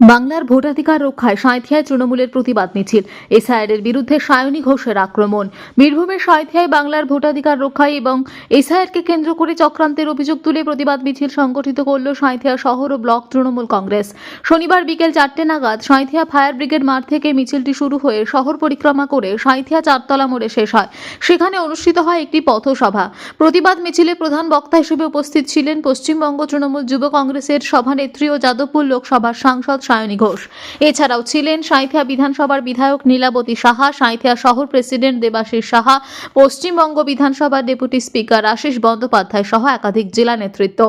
বাংলার ভোটাধিকার রক্ষায় সাঁথিয়ায় তৃণমূলের প্রতিবাদ মিছিল। এসআইআরের বিরুদ্ধে সায়নী ঘোষের আক্রমণ। বীরভূমের সাঁথিয়ায় বাংলার ভোটাধিকার রক্ষায় এবং এসআইআরকে কেন্দ্র করে চক্রান্তের অভিযোগ তুলে প্রতিবাদ মিছিল সংগঠিত করল সাঁথিয়া শহর ও ব্লক তৃণমূল কংগ্রেস। শনিবার বিকেল চারটে নাগাদ সাঁথিয়া ফায়ার ব্রিগেড মাঠ থেকে মিছিলটি শুরু হয়ে শহর পরিক্রমা করে সাঁথিয়া চারতলা মোড়ে শেষ হয়। সেখানে অনুষ্ঠিত হয় একটি পথসভা। প্রতিবাদ মিছিলে প্রধান বক্তা হিসেবে উপস্থিত ছিলেন পশ্চিমবঙ্গ তৃণমূল যুব কংগ্রেসের সভানেত্রী ও যাদবপুর লোকসভার সাংসদ সায়নী ঘোষ। এছাড়াও ছিলেন সাঁথিয়া বিধানসভার বিধায়ক নীলাবতী সাহা, সাঁথিয়া শহর প্রেসিডেন্ট দেবাশিস সাহা, পশ্চিমবঙ্গ বিধানসভার ডেপুটি স্পিকার আশিস বন্দ্যোপাধ্যায় সহ একাধিক জেলা নেতৃত্ব।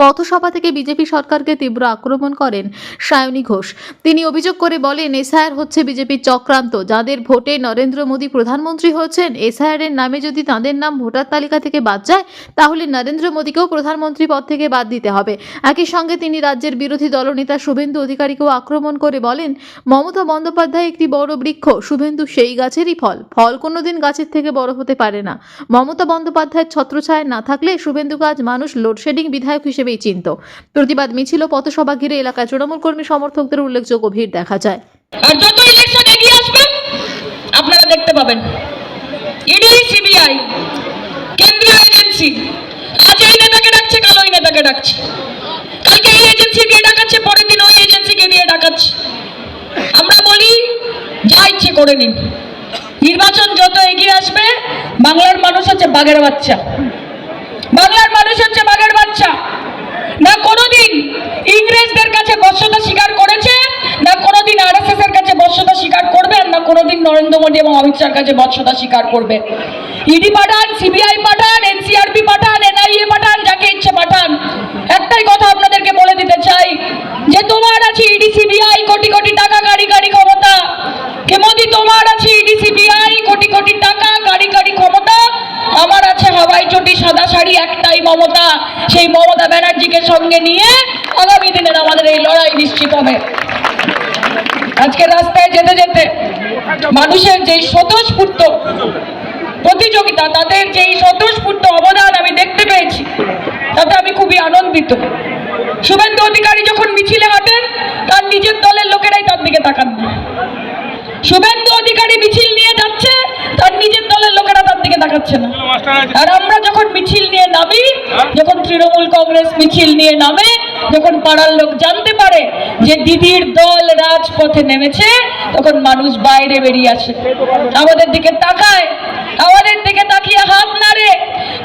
পথসভা থেকে বিজেপি সরকারকে তীব্র আক্রমণ করেন সায়নী ঘোষ। তিনি অভিযোগ করে বলেন, এসআইআর হচ্ছে বিজেপির চক্রান্ত। যাদের ভোটে নরেন্দ্র মোদী প্রধানমন্ত্রী হচ্ছেন এসআইআর এর নামে যদি তাদের নাম ভোটার তালিকা থেকে বাদ যায়, তাহলে নরেন্দ্র মোদীকেও প্রধানমন্ত্রী পদ থেকে বাদ দিতে হবে। একই সঙ্গে তিনি রাজ্যের বিরোধী দলনেতা শুভেন্দু অধিকারীকেও আক্রমণ করে বলেন, মমতা বন্দ্যোপাধ্যায় একটি বড় বৃক্ষ, শুভেন্দু সেই গাছেরই ফল। ফল কোনোদিন গাছের থেকে বড় হতে পারে না। মমতা বন্দ্যোপাধ্যায়ের ছত্রছায়া না থাকলে শুভেন্দুকে আজ মানুষ লোডশেডিং বিধায়ক হিসেবেই চিনত। প্রতিবাদ মিছিল পথসভা ঘিরে এলাকায় তৃণমূল কর্মী সমর্থকদের উল্লেখযোগ্য ভিড় দেখা যায়। আপনারা দেখতে পাবেন। ওই নেতাকে কালকে এই ডাকাচ্ছে, পরের দিন ওই এজেন্সিকে ডাকাচ্ছে। আমরা বলি করে নিন। নির্বাচন যত এগিয়ে আসবে, বাংলার মানুষ হচ্ছে বাঘের বাচ্চা বাংলার মানুষ হচ্ছে বাঘের বাচ্চা না কোনোদিন ইংরেজদের কাছে বশ্যতা স্বীকার করেছে না কোনোদিন আরএসএস এর কাছে বশ্যতা স্বীকার করবে আর না কোনোদিন নরেন্দ্র মোদী এবং অমিত শাহর কাছে বশ্যতা স্বীকার করবে। ইডি পাঠান সিবিআই পাঠান এনসিআরপি পাঠান এনআইএ পাঠান, যাকে ইচ্ছে পাঠান। একটাই কথা আপনাদেরকে বলে দিতে চাই, যে তোমার আছে ইডি সিবিআই কোটি কোটি টাকা গাড়ি গাড়ি ক্ষমতা। কে মোদি, তোমার আছে ইডি সিবিআই কোটি কোটি টাকা গাড়ি গাড়ি ক্ষমতা। আমার আছে হাওয়াই চটি, সাদা শাড়ি, একটাই মমতা। সেই মমতা ব্যানার্জিকে সঙ্গে নিয়ে আগামী দিনের আমাদের এই লড়াই নিশ্চিত হবে। আজকে রাস্তায় যেতে যেতে মানুষের যে স্বতঃস্ফূর্ত প্রতিযোগিতা, তাদের যে স্বতঃস্ফূর্ত অবদান আমি দেখতে পেয়েছি, তাতে আমি খুবই আনন্দিত। শুভেন্দু অধিকারী যখন মিছিলে হাঁটেন, তার নিজের দলের লোকেরাই তার দিকে তাকান না। শুভেন্দু অধিকারী মিছিল নিয়ে যাচ্ছে আর আমরা যখন মিছিল নিয়ে নামি যখন তৃণমূল কংগ্রেস মিছিল নিয়ে নামে যখন পাড়ার লোক জানতে পারে যে দিদির দল রাজপথে নেমেছে তখন মানুষ বাইরে বেরিয়ে আসে। আমাদের দিকে তাকায় আমাদের দিকে তাকিয়ে হাত নাড়ে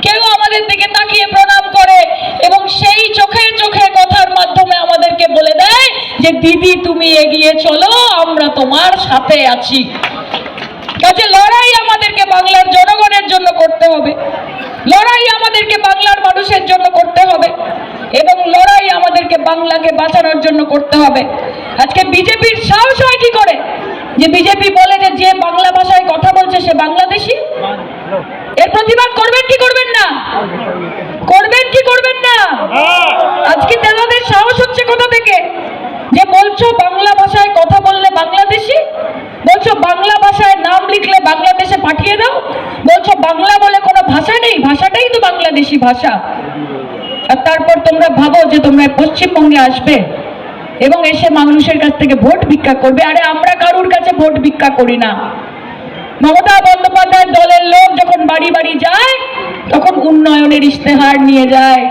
কেউ আমাদের দিকে তাকিয়ে প্রণাম করে এবং সেই চোখে চোখে কথার মাধ্যমে আমাদেরকে বলে দেয় যে দিদি তুমি এগিয়ে চলো আমরা তোমার সাথে আছি। বাংলার জনগণের জন্য করতে হবে। লড়াই আমাদেরকে বাংলার মানুষের জন্য করতে হবে এবং লড়াই আমাদেরকে বাংলাকে বাঁচানোর জন্য করতে হবে। আজকে বিজেপির সাহস হয় কি করে? যে বিজেপি বলে যে যে বাংলা ভাষায় কথা বলছে সে বাংলাদেশি? এর প্রতিবাদ করবেন কি করবেন না? করবেন কি করবেন না? আজকে তেনাদের সাহস হচ্ছে কোথা থেকে? যে বলছো বাংলা ভাষায় কথা বললে বাংলাদেশি বলছো বাংলা ভাষায় নাম লিখলে বাংলাদেশে পাঠিয়ে দাও বলছো বাংলা বলে কোনো ভাষা নেই ভাষাটাই তো বাংলাদেশি ভাষা। আর তারপর তোমরা ভাবো যে তোমরা পশ্চিমবঙ্গে আসবে এবং এসে মানুষের কাছ থেকে ভোট ভিক্ষা করবে। আরে আমরা কারুর কাছে ভোট ভিক্ষা করি না। মমতা বন্দ্যোপাধ্যায়ের দলের লোক যখন বাড়ি বাড়ি যায়, তখন উন্নয়নের ইশতেহার নিয়ে যায়।